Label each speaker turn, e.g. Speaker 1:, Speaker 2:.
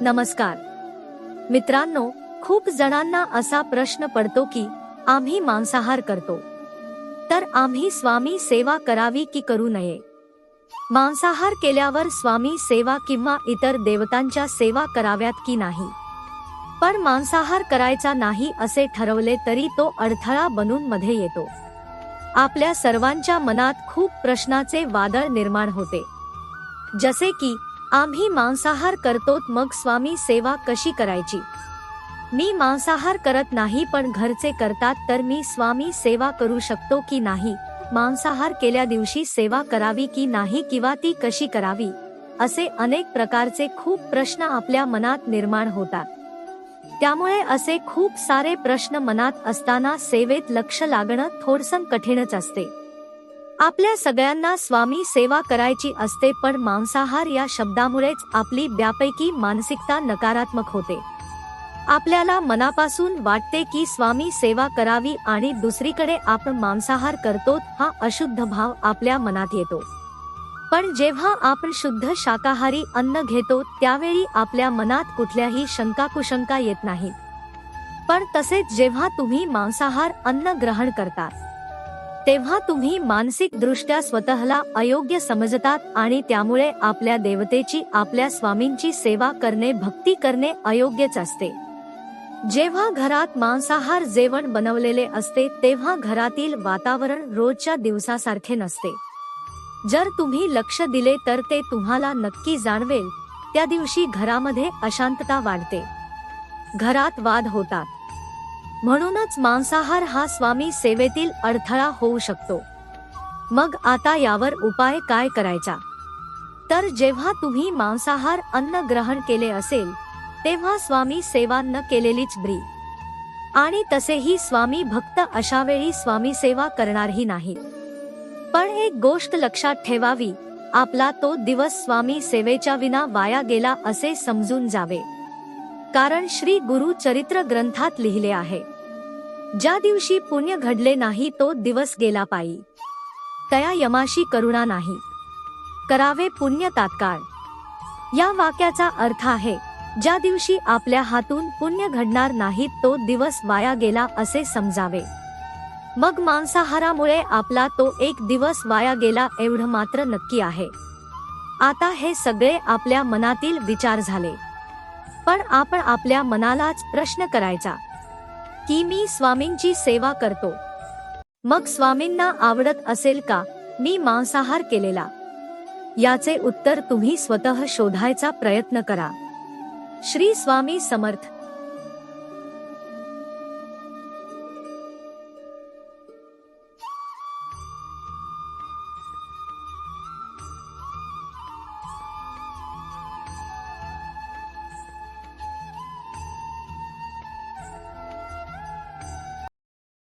Speaker 1: नमस्कार. मित्रांनो खूप जणांना असा प्रश्न पडतो की आम्ही मांसाहार करतो. तर आम्ही स्वामी सेवा करावी की करू नये? मांसाहार केल्यावर स्वामी सेवा किंवा इतर देवतांच्या सेवा कराव्यात की नाही? पण मांसाहार करायचा नाही असे ठरवले तरी तो अडथळा बनून मध्ये येतो. आपल्या सर्वांच्या मनात खूप प्रश्नाचे वादळ निर्माण होते. जसे की आम्ही मांसाहार करतो मग स्वामी सेवा कशी करायची? मी मांसाहार करत नाही पण घरचे करतात तर मी स्वामी सेवा करू शकतो की नाही? मांसाहार केल्या दिवशी सेवा करावी की नाही किंवा ती कशी करावी? असे अनेक प्रकारचे खूप प्रश्न आपल्या मनात निर्माण होतात. त्यामुळे असे खूप सारे प्रश्न मनात असताना सेवेत लक्ष लागणं थोडसं कठीणच असते. आपल्या सगळ्यांना स्वामी सेवा करायची असते पण मांसाहार या शब्दामुळेच आपली ब्यापैकी मानसिकता नकारात्मक होते. आपल्याला मनापासून वाटते की स्वामी सेवा करावी आणि दुसरीकडे आपण मांसाहार करतो हा अशुद्ध भाव आपल्या मनात येतो. पण जेव्हा आपण शुद्ध शाकाहारी अन्न घेतो त्यावेळी आपल्या मनात कुठल्याही शंकाकुशंका येत नाही पण तसेच जेव्हा तुम्ही मांसाहार अन्न ग्रहण करता तेव्हा तुम्ही मानसिक दृष्ट्या स्वतःला अयोग्य समजतात आणि त्यामुळे आपल्या देवतेची आपल्या स्वामींची सेवा करणे भक्ती करणे अयोग्यच असते. जेव्हा घरात मांसाहार जेवण बनवलेले असते तेव्हा घरातील वातावरण रोजच्या दिवसासारखे नसते. जर तुम्ही लक्ष दिले तर ते तुम्हाला नक्की जाणवेल. त्या दिवशी घरामध्ये अशांतता वाढते. घरात वाद होतात. म्हणूनच मांसाहार हा स्वामी सेवेतील अडथळा होऊ शकतो. मग आता यावर उपाय काय करायचा? तर जेव्हा तुम्ही मांसाहार अन्न ग्रहण केले असेल तेव्हा स्वामी सेवा न केलेलीच ब्री. आणि तसेही स्वामी भक्त अशा वेळी स्वामी सेवा करणारही नाही. पण एक गोष्ट लक्षात ठेवावी आपला तो दिवस स्वामी सेवेच्या विना वाया गेला असे समजून जावे. कारण श्री गुरु चरित्र ग्रंथात लिहिले आहे. ज्या दिवशी पुण्य घडले नाही तो दिवस गेला पायी. तया यमाशी करुणा नाही. करावे पुण्य तात्काळ. या वाक्याचा अर्थ आहे ज्या दिवशी आपल्या हातून पुण्य घडणार नाही तो दिवस वाया गेला असे समजावे. मग मांसाहारामुळे आपला तो एक दिवस वाया गेला एवढं मात्र नक्की आहे. आता हे सगळे आपल्या मनातील विचार झाले. पण आपण आपल्या मनालाच प्रश्न करायचा. की मी स्वामींची सेवा करतो. मग स्वामींना आवडत असेल का? मी मांसाहार केलेला. याचे उत्तर तुम्ही स्वतः शोधायचा प्रयत्न करा. श्री स्वामी समर्थ.